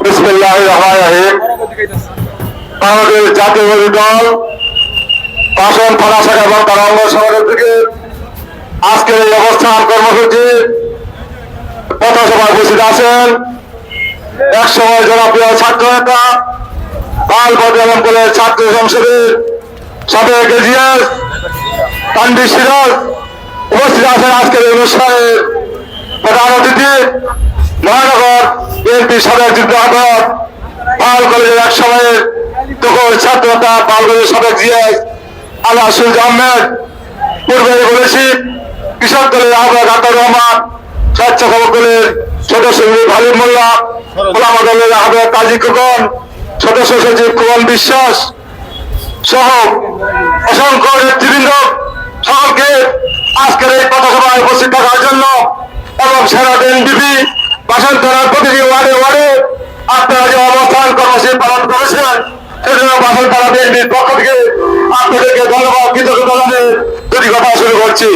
রহমান রাহিম। বাংলাদেশ জাতীয় দল পাশন থানা শাখা এবং তার অঙ্গ সমাজের থেকে আজকের এই অবস্থান কর্মসূচি। পথসভায় উপস্থিত আছেন এক সময় জনপ্রিয় ছাত্র নেতা বাল বদলাম বলে ছাত্র সংসদের সাবেক এজিএস কান্দি সিরাজ। উপস্থিত আছেন আজকের এই অনুষ্ঠানে প্রধান অতিথি মহানগর বিএনপি সাবেক যুদ্ধ আহ্বায়ক, পাল কলেজের এক সময়ের তখন ছাত্র নেতা পাল কলেজের সাবেক জিএস আল্লাহ সুজ আহমেদ, পূর্বে বলেছি, কৃষক দলের আহ্বায়ক আতার রহমান, স্বেচ্ছাসেবক দলের সদস্য ভালিম মোল্লা, ওলামা দলের আহ্বায়ক কাজী খোকন, সদস্য সচিব খোকন বিশ্বাস সহ অসংখ্য নেতৃবৃন্দ। সকলকে আজকের এই পথসভায় উপস্থিত থাকার জন্য এবং সেরা এনডিপি বাসন থানার প্রতিটি ওয়ার্ডে ওয়ার্ডে আপনারা যে অবস্থান কর্মসূচি পালন করেছেন, সেজন্য বাসন থানা বিএনপির পক্ষ থেকে আপনাদেরকে ধন্যবাদ, কৃতজ্ঞতা জানিয়ে দুটি কথা শুরু করছি।